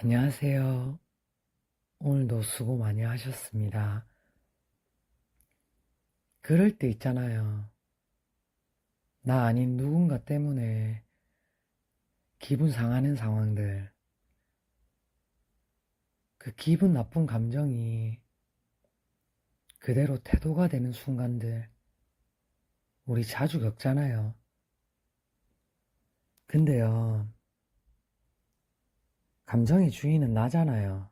안녕하세요. 오늘도 수고 많이 하셨습니다. 그럴 때 있잖아요. 나 아닌 누군가 때문에 기분 상하는 상황들. 그 기분 나쁜 감정이 그대로 태도가 되는 순간들. 우리 자주 겪잖아요. 근데요. 감정의 주인은 나잖아요.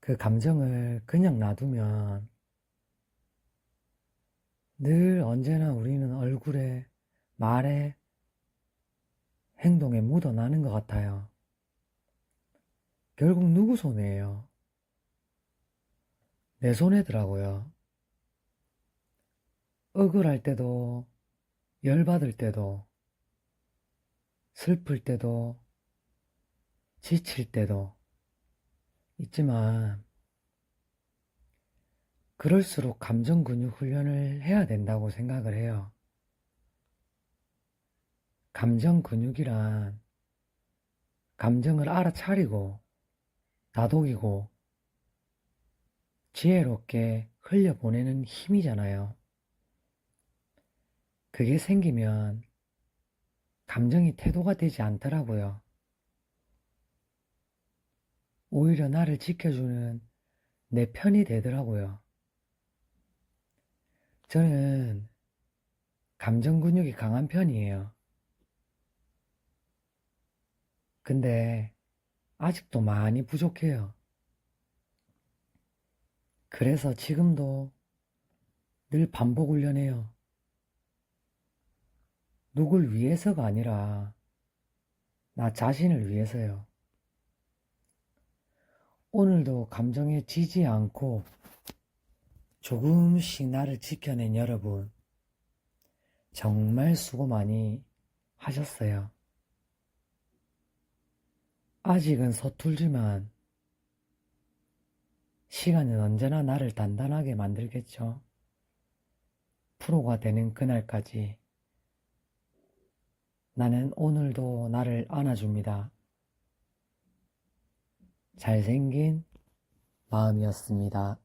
그 감정을 그냥 놔두면 늘 언제나 우리는 얼굴에, 말에, 행동에 묻어나는 것 같아요. 결국 누구 손해예요? 내 손해더라고요. 억울할 때도, 열받을 때도, 슬플 때도, 지칠 때도 있지만, 그럴수록 감정 근육 훈련을 해야 된다고 생각을 해요. 감정 근육이란 감정을 알아차리고, 다독이고, 지혜롭게 흘려보내는 힘이잖아요. 그게 생기면 감정이 태도가 되지 않더라고요. 오히려 나를 지켜주는 내 편이 되더라고요. 저는 감정 근육이 강한 편이에요. 근데 아직도 많이 부족해요. 그래서 지금도 늘 반복 훈련해요. 누굴 위해서가 아니라 나 자신을 위해서요. 오늘도 감정에 지지 않고 조금씩 나를 지켜낸 여러분, 정말 수고 많이 하셨어요. 아직은 서툴지만 시간은 언제나 나를 단단하게 만들겠죠. 프로가 되는 그날까지 나는 오늘도 나를 안아줍니다. 잘생긴 마음이었습니다.